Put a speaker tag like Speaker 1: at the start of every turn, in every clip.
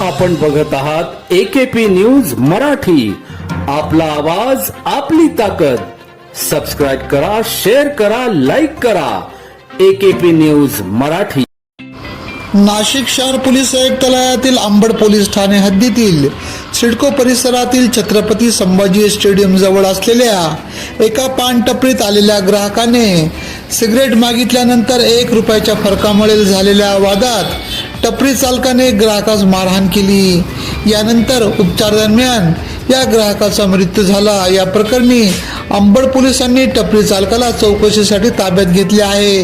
Speaker 1: आपण बघत आहात एकेपी न्यूज मराठी. आपला आवाज आपली ताकद. सबस्क्राईब करा शेअर करा लाईक करा. AKP news Marathi.
Speaker 2: नाशिक शहर पोलीस आयुक्तालयातील आंबड पोलीस ठाणे हद्दीतील सिडको परिसरातील छत्रपती संभाजी स्टेडियम जवळ असलेल्या एका पानटपरीत आलेल्या ग्राहकाने सिगरेट मागितल्यानंतर एक रुपयाच्या फरकामुळे झालेल्या वादात टपरी चालकाने ग्राहकास मारहाण केली. यानंतर उपचार दरम्यान या ग्राहकाचा मृत्यू झाला. या प्रकरणी अंबड पोलिसांनी टपरी चालकाला चौकशीसाठी ताब्यात घेतले आहे.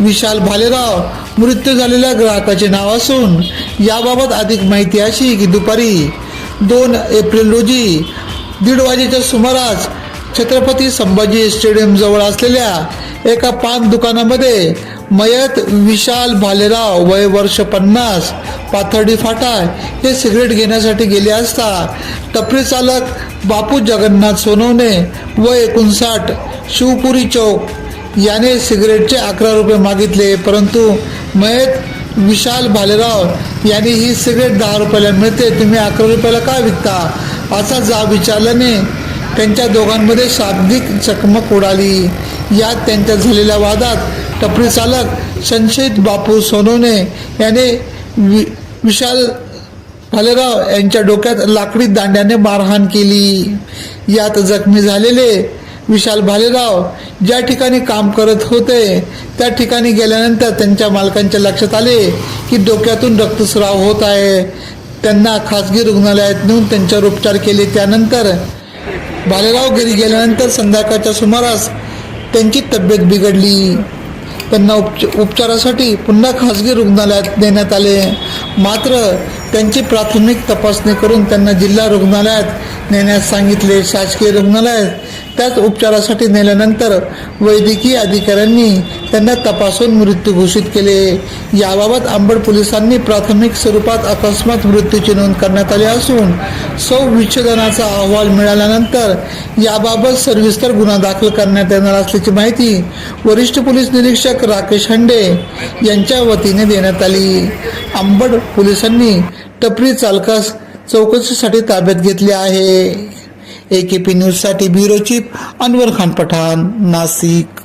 Speaker 2: विशाल भालेराव मृत्यू झालेल्या ग्राहकाचे नाव असून याबाबत अधिक माहिती अशी की दुपारी दोन एप्रिल रोजी दीड वाजेच्या सुमारास छत्रपती संभाजी स्टेडियमजवळ असलेल्या एका पान दुकानामध्ये मयत विशाल भालेराव वय वर्ष पन्नास पाथर्डी फाटा हे सिगरेट घेण्यासाठी गेले असता टपरी चालक बापू जगन्नाथ सोनवणे व एकोणसाठ शिवपुरी चौक याने सिगरेटचे अकरा रुपये मागितले. परंतु मयत विशाल भालेराव यांनी ही सिगरेट दहा रुपयाला मिळते तुम्ही अकरा रुपयाला का विकता? असा जाब विचारल्याने त्यांच्या दोघांमध्ये शाब्दिक चकमक उडाली. यात त्यांच्या झालेल्या वादात टपरी चालक संशयित बापू सोनवणे याने वि विशाल भालेराव यांच्या डोक्यात लाकडी दांड्याने मारहाण केली. यात जखमी झालेले विशाल भालेराव ज्या ठिकाणी काम करत होते त्या ठिकाणी गेल्यानंतर त्यांच्या मालकांच्या लक्षात आले की डोक्यातून रक्तस्राव होत आहे. त्यांना खासगी रुग्णालयात नेऊन त्यांच्यावर उपचार केले. त्यानंतर भालेराव घरी गेल्यानंतर संध्याकाळच्या सुमारास त्यांची तब्येत बिघडली. त्यांना उपच उपचारासाठी पुन्हा खासगी रुग्णालयात नेण्यात आले. मात्र त्यांची प्राथमिक तपासणी करून त्यांना जिल्हा रुग्णालयात नेण्यास सांगितले. शासकीय रुग्णालयात त्याच उपचारासाठी नेल्यानंतर वैद्यकीय अधिकाऱ्यांनी त्यांना तपासून मृत्यू घोषित केले. याबाबत अंबड पोलिसांनी प्राथमिक स्वरूपात अकस्मात मृत्यूची नोंद करण्यात आली असून सौ विच्छेदनाचा अहवाल मिळाल्यानंतर याबाबत सविस्तर गुन्हा दाखल करण्यात येणार असल्याची माहिती वरिष्ठ पोलीस निरीक्षक राकेश हंडे यांच्या वतीने देण्यात आली. अंबड पोलिसांनी टपरी चालकास चौकशीसाठी ताब्यात घेतले आहे. ए के पी न्यूजसाठी ब्युरो चीफ अनवर खान पठाण नाशिक.